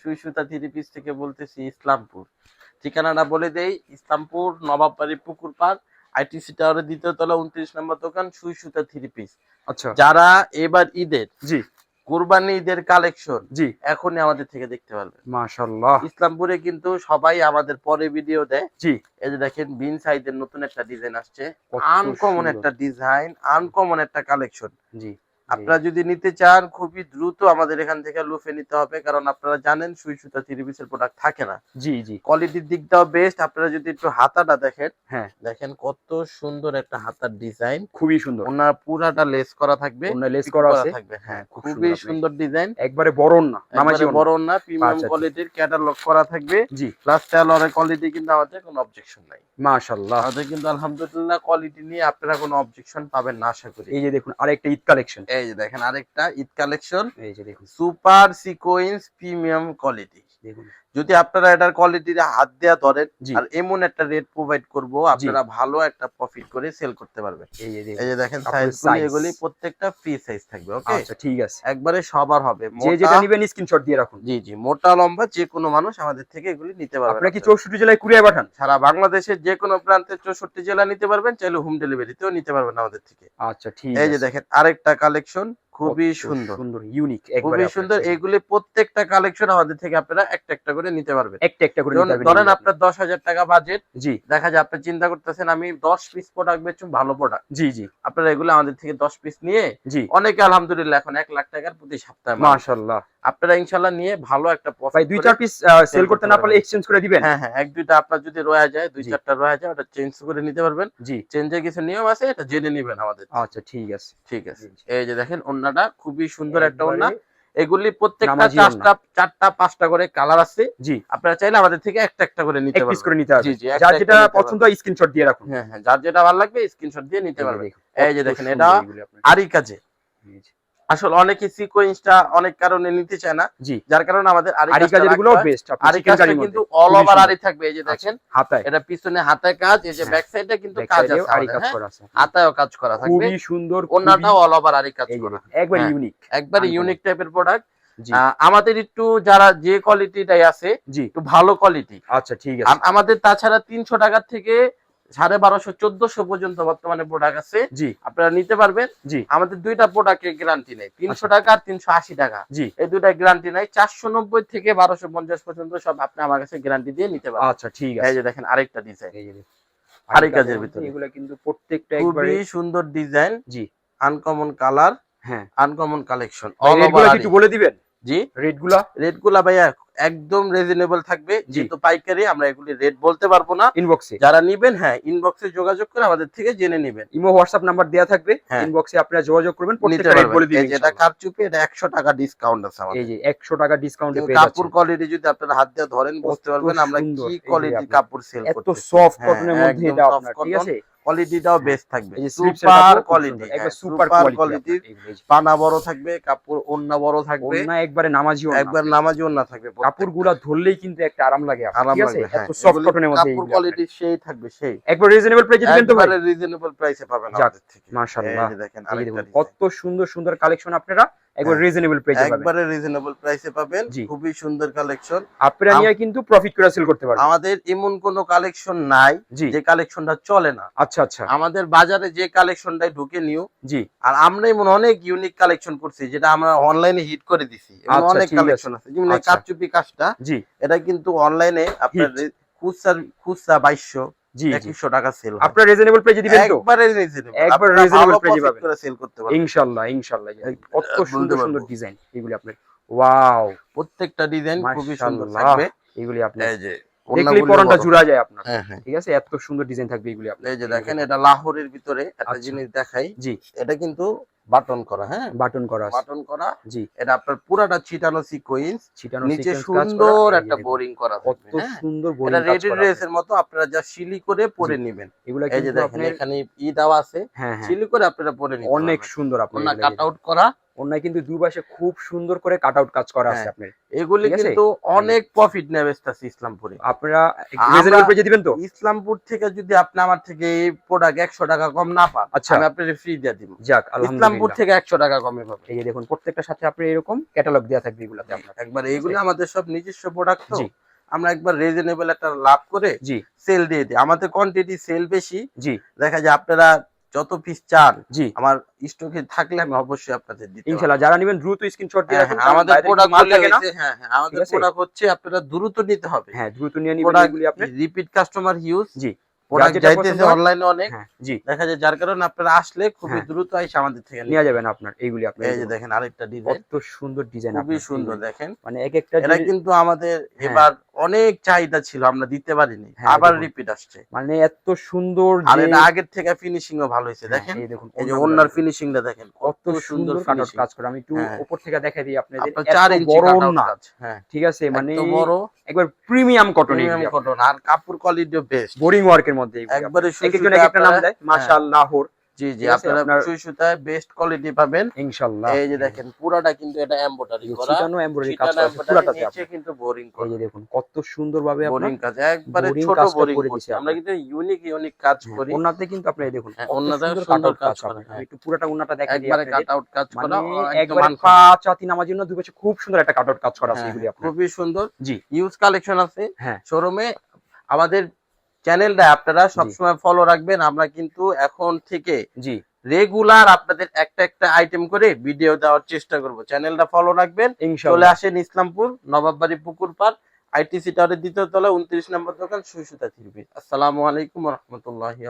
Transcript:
সুই সুতা three piece থেকে বলতেছি ইসলামপুর। ঠিকানাটা বলে দেই ইসলামপুর নবাববাড়ি পুকুর পাড় আইটিসি টাওয়ারের দ্বিতীয় তলা উনত্রিশ নম্বর দোকান সুই সুতা থ্রি পিস আচ্ছা। যারা এবার ঈদের জি। কোরবানি ঈদের কালেকশন জি। এখনই আমাদের থেকে দেখতে পারবেন মাশাল্লাহ ইসলামপুরে কিন্তু সবাই আমাদের পরে ভিডিও দেয়। জি। এই যে দেখেন বিন সাইজের নতুন একটা ডিজাইন আসছে। আনকমন একটা ডিজাইন আনকমন একটা কালেকশন। জি। আপনারা যদি নিতে চান খুবই দ্রুত আমাদের এখান থেকে লুফে নিতে হবে কারণ আপনারা জানেন সুই সুতা থ্রি পিসের প্রোডাক্ট থাকে না। জি জি। কোয়ালিটির দিকটাও বেস্ট আপনারা যদি একটু হাতাটা দেখেন হ্যাঁ। দেখেন কত সুন্দর একটা হাতার ডিজাইন খুবই সুন্দর। ওনার পুরাটা লেস করা থাকবে ওনার লেস করা থাকবে। হ্যাঁ খুবই সুন্দর ডিজাইন একবারে বড় না নামাজি বড়। না প্রিমিয়াম। কোয়ালিটির ক্যাটালগ করা থাকবে। জি। প্লাস টেলরের কোয়ালিটি কিন্তু আমাদের কোনো অবজেকশন নাই। মাশাল্লাহ আমাদের কিন্তু আলহামদুলিল্লাহ কোয়ালিটি নিয়ে আপনারা কোনো অবজেকশন পাবেন না আশা করি। এই যে দেখুন আরেকটা ঈদ কালেকশন এই যে দেখেন আরেকটা ঈদ কালেকশন এই যে দেখুন। সুপার সিকোয়েন্স প্রিমিয়াম কোয়ালিটি দেখুন। যদি আপনারা এটার কোয়ালিটির হাত দেওয়া ধরেন আর এমন একটা রেট প্রোভাইড করব আপনারা ভালো একটা প্রফিট করে সেল করতে পারবেন। এই যে এই যে দেখেন সাইজ। এগুলি প্রত্যেকটা ফ্রি সাইজ থাকবে ওকে আচ্ছা ঠিক আছে। একবারে সবার হবে। যে যেটা নিবেন স্ক্রিনশট দিয়ে রাখুন। জি জি মোটা লম্বা যে কোনো মানুষ আমাদের থেকে এগুলি নিতে পারবে। আপনারা কি চৌষট্টি জেলায় কুরিয়ার পাঠান? সারা বাংলাদেশের যে কোনো প্রান্তে চৌষট্টি জেলা নিতে পারবেন চাইলে হোম ডেলিভারিতেও নিতে পারবেন আমাদের থেকে। আচ্ছা ঠিক এই যে দেখেন আরেকটা কালেকশন খুবই সুন্দর। সুন্দর ইউনিক খুবই সুন্দর। এগুলি প্রত্যেকটা কালেকশন আমাদের থেকে আপনারা একটা একটা করে নিতে পারবেন। একটা একটা করে ধরুন- আপনার দশ হাজার টাকা বাজেট জি। দেখা যায় আপনি চিন্তা করতেছেন আমি দশ পিস প্রোডাক্ট বেচুম ভালো প্রোডাক্ট জি জি। আপনারা এগুলো আমাদের থেকে দশ পিস নিয়ে জি। অনেকে আলহামদুলিল্লাহ এখন এক লাখ টাকার প্রতি সপ্তাহে মাসাল্লাহ মাশাল্লাহ আপনারা ইনশাল্লাহ নিয়ে ভালো একটা প্রফিট দুই চার পিস সেল করতে না পারলে এক্সচেঞ্জ করে দিবেন? হ্যাঁ হ্যাঁ এক দুইটা আপনার যদি রয়ে যায় দুই চারটা রয়ে যায় ওটা চেঞ্জ করে নিতে পারবেন। জি। চেঞ্জের কিছু নিয়ম আছে এটা জেনে নেবেন আমাদের। আচ্ছা ঠিক আছে। ঠিক আছে। জি, জি। এই যে দেখেন ওন্নাটা খুবই সুন্দর একটা ওন্না এগুলি প্রত্যেকটা চারটা চারটা পাঁচটা করে কালার আছে। জি। আপনারা চাইলে আমাদের থেকে একটা একটা করে নিতে পারবেন। করে নিতে জি জি যার যেটা পছন্দ হয় স্ক্রিনশট দিয়ে রাখুন। হ্যাঁ হ্যাঁ যার যেটা ভালো লাগবে স্ক্রিনশট দিয়ে নিতে পারবেন। এই যে দেখেন, এটা। আরই কাজে যে, আসলে অনেকে সিকোয়েন্সটা অনেক কারণে নিতে চায় না। যার কারণে আমাদের আরি আরি কাজেরগুলো বেস্ট আরি কাজটা কিন্তু অল ওভার আরি থাকবে এই যে দেখেন। হাতায়। এটা পিছনে হাতে কাজ এই যে। ব্যাক সাইডে কিন্তু কাজ side আছে আরি কাজ হ্যাঁ? করা আছে। হাতায়ও কাজ করা থাকবে। খুবই সুন্দর অন্যটাও অল ওভার আরি কাজ করা। একবার। ইউনিক একবার ইউনিক টাইপের প্রোডাক্ট আমাদের একটু যারা যে কোয়ালিটিটাই আছে একটু ভালো কোয়ালিটি আচ্ছা ঠিক আছে। আমাদের তাছাড়া তিনশো টাকার থেকে সাড়ে বারোশো চোদ্দশো পর্যন্ত বর্তমানে প্রোডাক্ট আছে। জি। আপনারা নিতে পারবেন। জি। আমাদের দুইটা প্রোডাক্টের গ্যারান্টি নেই। তিনশো টাকা আর তিনশো আশি টাকা। জি। এই দুইটা গ্যারান্টি নাই। চারশো নব্বই থেকে বারোশো পঞ্চাশ পর্যন্ত সব আপনি আমার কাছে গ্যারান্টি দিয়ে নিতে পারবেন। আচ্ছা ঠিক আছে। এই যে দেখেন আরেকটা ডিজাইন এই যে দেখুন। আরি আরি কাজের ভিতরে। এগুলা কিন্তু প্রত্যেকটা খুবই সুন্দর ডিজাইন জি। আনকমন কালার হ্যাঁ। আনকমন কালেকশন একটু বলে দিবেন? জি? রেটগুলা রেটগুলা ভাইয়া একদম রিজনেবল থাকবে। যেহেতু পাইকারি আমরা এগুলি রেট বলতে পারব না। ইনবক্সে যারা নিবেন হ্যাঁ ইনবক্সে যোগাযোগ করে আমাদের থেকে জেনে নিবেন। ইমো হোয়াটসঅ্যাপ নাম্বার দেওয়া থাকবে হ্যাঁ। ইনবক্সে আপনারা যোগাযোগ করবেন প্রত্যেকটা রেট বলে দিবেন এই যে এটা কারচুপি এটা একশো টাকা ডিসকাউন্ট আছে এই যে 100 টাকা ডিসকাউন্টে পেয়ে কাপড় যাচ্ছেন। কোয়ালিটি যদি আপনারা হাত দিয়ে ধরেন বুঝতে পারবেন আমরা কি আপনার কাপড় সেল এত সফট হ্যাঁ, কটনের মধ্যে এটা আপনার ঠিক আছে? কোয়ালিটিটাও বেস্ট থাকবে। এই যে স্লিপসের সুপার কোয়ালিটি একবার সুপার কোয়ালিটি পানা বড় থাকবে কাপড় ওন্না বড় থাকবে। ওন্না একবারে নামাজিও না একবার নামাজিও না থাকবে কাপড়গুলা ধরলেই কিন্তু একটা আরাম লাগে আরাম হ্যাঁ। এত সফট কটনের মধ্যে কাপড় কোয়ালিটি সেই থাকবে সেই। একবার রিজনেবল প্রাইসে দিবেন তো ভাই রিজনেবল প্রাইসে পাবেন আমাদের থেকে। মাশাআল্লাহ। দেখেন কত সুন্দর সুন্দর কালেকশন আপনারা একবার হ্যাঁ। রিজনেবল প্রাইসে পাবেন। একবারে রিজনেবল প্রাইসে পাবেন। খুবই সুন্দর কালেকশন আপনারা নিয়ে কিন্তু প্রফিট করে সেল করতে পারবেন। আমাদের এমন কোনো কালেকশন নাই যে কালেকশনটা চলে না। আচ্ছা আচ্ছা। আমাদের বাজারে যে কালেকশনটাই ঢুকে নিউ জি। আর আমরা এমন অনেক ইউনিক কালেকশন করছি যেটা আমরা অনলাইনে হিট করে দিছি। আচ্ছা, অনেক কালেকশন আছে। যেমন আচ্ছা। কারচুপি কাজটা জি। এটা কিন্তু অনলাইনে আপনার খুচরা খুচরা বাইশশো জি টাকা সেল আপনারা রিজনেবল প্রাইসে দিবেন তো? একবারে reasonable। একবার আপনারা reasonable ভালো price এ profit পাবেন। করে সেল করতে পারবেন। ইনশাআল্লাহ ইনশাআল্লাহ কত সুন্দর সুন্দর ডিজাইন এগুলি আপনার। ওয়াও প্রত্যেকটা ডিজাইন খুবই সুন্দর। থাকবে। এগুলি আপনার এই যে দেখলেই পরনটা জুড়া যায় আপনার। হ্যাঁ হ্যাঁ। ঠিক আছে? এত সুন্দর ডিজাইন থাকবে এগুলি আপনার। এই যে দেখেন এটা লাহোরের ভিতরে একটা আচ্ছা। জিনিস দেখাই। জি। এটা কিন্তু বাটন করা হ্যাঁ? বাটন করা বাটন করা জি। এটা আপনার পুরাটা ছিটানো সিকোয়েন্স ছিটানো নিচে সুন্দর একটা বোরিং করা কত সুন্দর বোরিং এটা রেডি ড্রেসের মতো আপনারা যা সিলি করে পরে নেবেন। এগুলা এই যে কিন্তু দেখেন এখানে ই দেওয়া আছে। হ্যাঁ হ্যাঁ। সিলি করে আপনারা পরে নেবেন অনেক সুন্দর আপনার কাট আউট করা অন্যায় কিন্তু দুই পাশে খুব সুন্দর করে কাট আউট কাজ করা আছে হ্যাঁ। আপনার। এগুলি কিন্তু অনেক প্রফিট বেচতেছি ইসলামপুরে। আপনারা রিজনেবল দিবেন তো? ইসলামপুর থেকে যদি আপনি আমার থেকে এই প্রোডাক্ট একশো টাকা কম না পান আচ্ছা। আমি আপনাকে ফ্রি দিয়ে দিব। যাক ইসলামপুর থেকে একশো টাকা কমে পাবেন এই যে দেখুন প্রত্যেকটার সাথে আপনি এরকম ক্যাটালগ দেওয়া থাকবে এগুলাতে আপনার। একবার এইগুলো আমাদের সব নিজস্ব প্রোডাক্ট তো। আমরা একবার রিজনেবল একটা লাভ করে জি। সেল দিয়ে দিই। আমাদের কোয়ান্টিটি সেল বেশি। জি। দেখা যায় আপনারা যত পিস চান জি। আমার স্টকে থাকলে আমি অবশ্যই আপনাদের দিতে ইনশাআল্লাহ যারা নেবেন দ্রুত স্ক্রিনশট দিয়ে হ্যাঁ, রাখুন হ্যাঁ, আমাদের প্রোডাক্ট মাল থাকে না। হ্যাঁ হ্যাঁ আমাদের প্রোডাক্ট হচ্ছে আপনারা দ্রুত নিতে হবে। হ্যাঁ দ্রুত নিয়ে নিবেন এগুলি আপনি। রিপিট কাস্টমার ইউজ জি। প্রোডাক্ট যাইতেছে অনলাইনে অনেক। হ্যাঁ জি। দেখা যায় যার কারণে আপনারা আসলে খুবই হ্যাঁ। দ্রুত এসে আমাদের থেকে নিয়ে নিয়ে যাবেন আপনার এইগুলি আপনি এই যে দেখেন আরেকটা ডিজাইন কত সুন্দর ডিজাইন খুবই সুন্দর দেখেন। মানে এক একটা এটা কিন্তু আমাদের হ্যাঁ। এবার অনেক চাহিদা ছিল আমরা দিতে পারিনি। আবার রিপিট আসছে। মানে এত সুন্দর আর এটা আগের থেকে ফিনিশিং ও ভালো হয়েছে হ্যাঁ, দেখেন। এই দেখুন এই যে ওড়নাগুলো ওনার ফিনিশিংটা দেখেন কত সুন্দর কাজ করে। আমি একটু। উপর থেকে দেখাই দিই আপনাদের। ইঞ্চি কাজ হ্যাঁ। ঠিক আছে মানে বড় একবার প্রিমিয়াম কটন প্রিমিয়াম কটন আর কাপড় কোয়ালিটিও বেস্ট বোরিং ওয়ার্কের মধ্যে এগুলি একবারে সুই এক একজন সুতায় এক একটা নাম আপনারা- দেয়? মাশাআল্লাহর। জি জি আপনারা সুই সুতায় বেস্ট কোয়ালিটি পাবেন। ইনশাআল্লাহ। এই যে দেখেন পুরাটা কিন্তু এটা এমব্রয়ডারি করা। চিটানো এমব্রয়ডারি কাজ করা আছে নিচে কিন্তু বোরিং এই যে দেখুন কত সুন্দর ভাবে বোরিং কাজ একবারে ছোট বোরিং করছি। আমরা কিন্তু ইউনিক ইউনিক কাজ হ্যাঁ, করি। ওনাতে কিন্তু আপনি এই দেখুন হ্যাঁ, সুন্দর সুন্দর কাজ কাজ করে, করে। আমি একটু পুরাটা ওনাটা দেখাই দিই একবারে কাট আউট কাজ মানে করা একবারে পাঁচ হাতি নামার জন্য দুই পাশে খুব সুন্দর একটা কাট আউট কাজ করা আছে হ্যাঁ, এগুলি খুবই সুন্দর। জি। ইউজ কালেকশন আছে। হ্যাঁ। শোরুমে আমাদের চ্যানেলটা আপনারা সবসময় ফলো রাখবেন। আমরা কিন্তু এখন থেকে জি। রেগুলার আপনাদের একটা একটা আইটেম করে ভিডিও দেওয়ার চেষ্টা করব। চ্যানেলটা ফলো রাখবেন। চলে আসেন ইসলামপুর নবাববাড়ি পুকুর পার আইটিসি টাওয়ারের দ্বিতীয় তলা উনত্রিশ নম্বর দোকান সুস্মিতা থিরবি আসসালামু আলাইকুম রহমতুল্লাহি